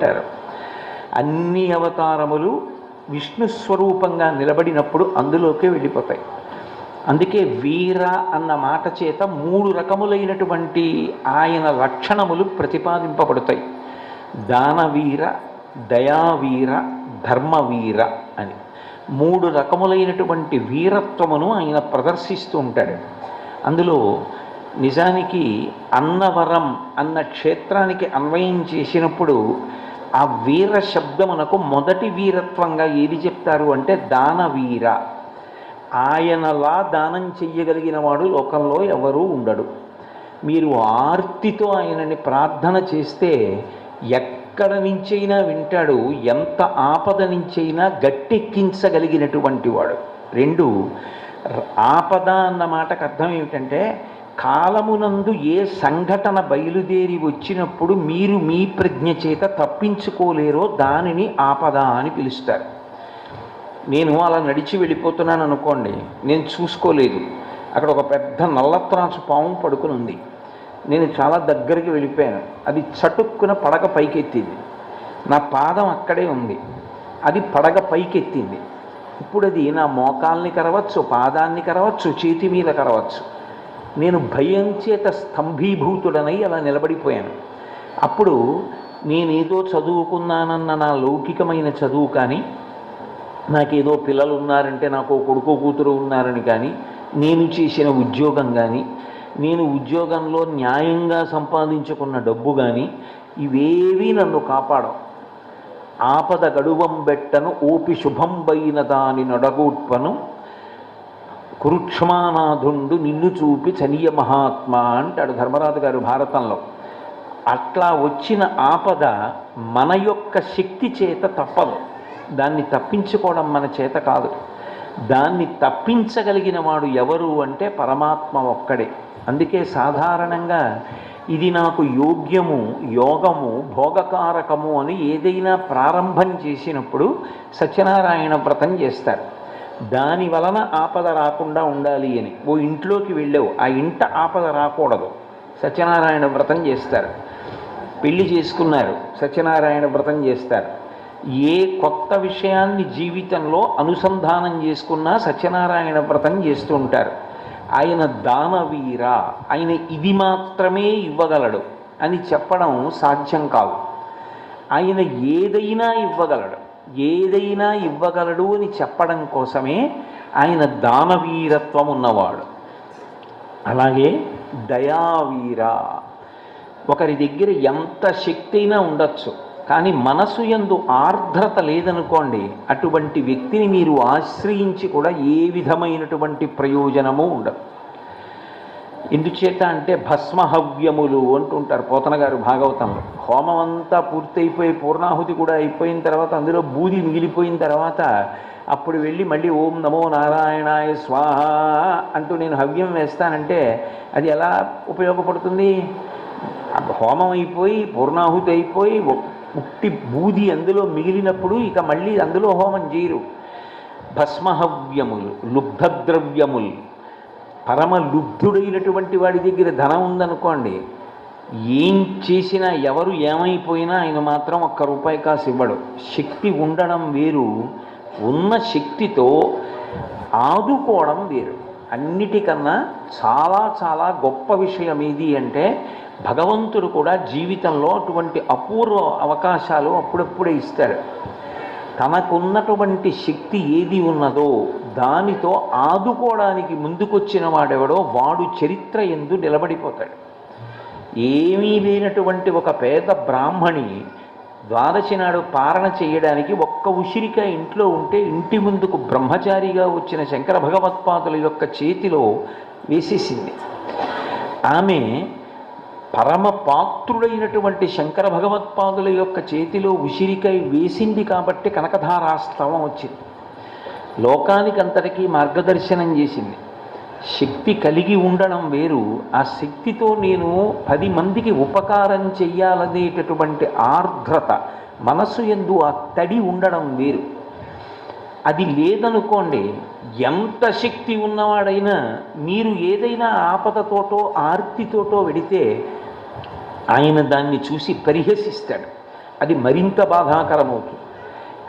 అంటారు అన్ని అవతారములు విష్ణు స్వరూపంగా నిలబడినప్పుడు అందులోకే వెళ్ళిపోతాయి. అందుకే వీర అన్న మాట చేత మూడు రకములైనటువంటి ఆయన లక్షణములు ప్రతిపాదింపబడతాయి. దానవీర దయావీర ధర్మవీర అని. మూడు రకములైనటువంటి వీరత్వమును ఆయన ప్రదర్శిస్తూ ఉంటాడు. అందులో నిజానికి అన్నవరం అన్న క్షేత్రానికి అన్వయం చేసినప్పుడు ఆ వీర శబ్దమునకు మొదటి వీరత్వంగా ఏది చెప్తారు అంటే దానవీర. ఆయనలా దానం చెయ్యగలిగిన వాడు లోకంలో ఎవరూ ఉండడు. మీరు ఆర్తితో ఆయనని ప్రార్థన చేస్తే ఎక్కడ నుంచైనా వింటాడు ఎంత ఆపద నుంచైనా గట్టెక్కించగలిగినటువంటి వాడు. రెండు ఆపద అన్న మాటకు అర్థం ఏమిటంటే కాలమునందు ఏ సంఘటన బయలుదేరి వచ్చినప్పుడు మీరు మీ ప్రజ్ఞ చేత తప్పించుకోలేరో దానిని ఆపద అని పిలుస్తారు. నేను అలా నడిచి వెళ్ళిపోతున్నాను అనుకోండి నేను చూసుకోలేదు. అక్కడ ఒక పెద్ద నల్లత్రాసు పాము పడుకుని ఉంది. నేను చాలా దగ్గరికి వెళ్ళిపోయాను. అది చటుక్కున పడగ పైకెత్తింది. నా పాదం అక్కడే ఉంది. అది పడగ పైకెత్తింది. ఇప్పుడు అది నా మోకాల్ని కరవచ్చు పాదాన్ని కరవచ్చు చేతి మీద కరవచ్చు. నేను భయం చేత స్తంభీభూతుడనై అలా నిలబడిపోయాను. అప్పుడు నేనేదో చదువుకున్నానన్న నా లౌకికమైన చదువు కానీ నాకేదో పిల్లలు ఉన్నారంటే నాకు కొడుకు కూతురు ఉన్నారని కానీ నేను చేసిన ఉద్యోగం కానీ నేను ఉద్యోగంలో న్యాయంగా సంపాదించుకున్న డబ్బు కానీ ఇవేవీ నన్ను కాపాడవు. ఆపద గడువం బెట్టను ఓపి శుభంబైన దాని నడగూట్పను కురుక్షమానాథుండు నిన్ను చూపి చనియ మహాత్మా అంటాడు ధర్మరాజు గారు భారతంలో. అట్లా వచ్చిన ఆపద మన యొక్క శక్తి చేత తప్పదు. దాన్ని తప్పించుకోవడం మన చేత కాదు. దాన్ని తప్పించగలిగిన వాడు ఎవరు అంటే పరమాత్మ ఒక్కడే. అందుకే సాధారణంగా ఇది నాకు యోగ్యము యోగము భోగకారకము అని ఏదైనా ప్రారంభం చేసినప్పుడు సత్యనారాయణ వ్రతం చేస్తారు. దాని వలన ఆపద రాకుండా ఉండాలి అని. ఓ ఇంట్లోకి వెళ్ళావు ఆ ఇంట ఆపద రాకూడదు. సత్యనారాయణ వ్రతం చేస్తారు. పెళ్ళి చేసుకున్నారు సత్యనారాయణ వ్రతం చేస్తారు. ఏ కొత్త విషయాన్ని జీవితంలో అనుసంధానం చేసుకున్నా సత్యనారాయణ వ్రతం చేస్తూ ఉంటారు. ఆయన దానవీర ఆయన ఇది మాత్రమే ఇవ్వగలడు అని చెప్పడం సాధ్యం కాదు. ఆయన ఏదైనా ఇవ్వగలడు. ఏదైనా ఇవ్వగలడు అని చెప్పడం కోసమే ఆయన దానవీరత్వం ఉన్నవాడు అలాగే దయావీర. ఒకరి దగ్గర ఎంత శక్తి అయినా ఉండొచ్చు కానీ మనసు ఎందు ఆర్ద్రత లేదనుకోండి అటువంటి వ్యక్తిని మీరు ఆశ్రయించి కూడా ఏ విధమైనటువంటి ప్రయోజనము ఉండదు. ఎందుచేత అంటే భస్మహవ్యములు అంటుంటారు పోతన గారు భాగవతంలో. హోమం అంతా పూర్తయిపోయి పూర్ణాహుతి కూడా అయిపోయిన తర్వాత అందులో బూది మిగిలిపోయిన తర్వాత అప్పుడు వెళ్ళి మళ్ళీ ఓం నమో నారాయణాయ స్వాహ అంటూ నేను హవ్యం వేస్తానంటే అది ఎలా ఉపయోగపడుతుంది? హోమం అయిపోయి పూర్ణాహుతి అయిపోయి ఉట్టి బూది అందులో మిగిలినప్పుడు ఇక మళ్ళీ అందులో హోమం చేయరు. భస్మహవ్యములు లుబ్ధద్రవ్యములు. పరమలుబ్ధుడైనటువంటి వాడి దగ్గర ధనం ఉందనుకోండి ఏం చేసినా ఎవరు ఏమైపోయినా ఆయన మాత్రం ఒక్క రూపాయి కాసు ఇవ్వడు. శక్తి ఉండడం వేరు ఉన్న శక్తితో ఆదుకోవడం వేరు. అన్నిటికన్నా చాలా చాలా గొప్ప విషయం ఏది అంటే భగవంతుడు కూడా జీవితంలో అటువంటి అపూర్వ అవకాశాలు అప్పుడప్పుడే ఇస్తాడు. తనకున్నటువంటి శక్తి ఏది ఉన్నదో దానితో ఆదుకోవడానికి ముందుకొచ్చిన వాడెవడో వాడు చరిత్ర ఎందు నిలబడిపోతాడు. ఏమీ లేనటువంటి ఒక పేద బ్రాహ్మణి ద్వాదశి నాడు పారణ చేయడానికి ఒక్క ఉసిరిక ఇంట్లో ఉంటే ఇంటి ముందుకు బ్రహ్మచారిగా వచ్చిన శంకర భగవత్పాదుల యొక్క చేతిలో వేసేసింది. ఆమె పరమ పాత్రుడైనటువంటి శంకర భగవత్పాదుల యొక్క చేతిలో ఉసిరికై వేసింది కాబట్టి కనకధారాస్తవం వచ్చింది. లోకానికంతటికీ మార్గదర్శనం చేసింది. శక్తి కలిగి ఉండడం వేరు. ఆ శక్తితో నేను పది మందికి ఉపకారం చెయ్యాలనేటటువంటి ఆర్ద్రత మనసు ఎందు ఆ తడి ఉండడం వేరు. అది లేదనుకోండి ఎంత శక్తి ఉన్నవాడైనా మీరు ఏదైనా ఆపదతోటో ఆర్తితోటో వెడితే ఆయన దాన్ని చూసి పరిహసిస్తాడు. అది మరింత బాధాకరమవుతుంది.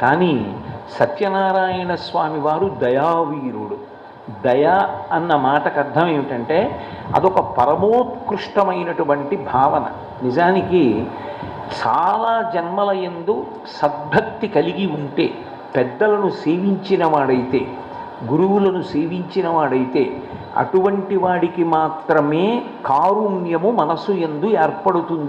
కానీ సత్యనారాయణ స్వామి వారు దయావీరుడు. దయ అన్న మాటకు అర్థం ఏమిటంటే అదొక పరమోత్కృష్టమైనటువంటి భావన. నిజానికి చాలా జన్మల ఎందు సద్భక్తి కలిగి ఉంటే పెద్దలను సేవించిన వాడైతే గురువులను సేవించిన వాడైతే అటువంటి వాడికి మాత్రమే కారుణ్యము మనసు ఎందు ఏర్పడుతుంది.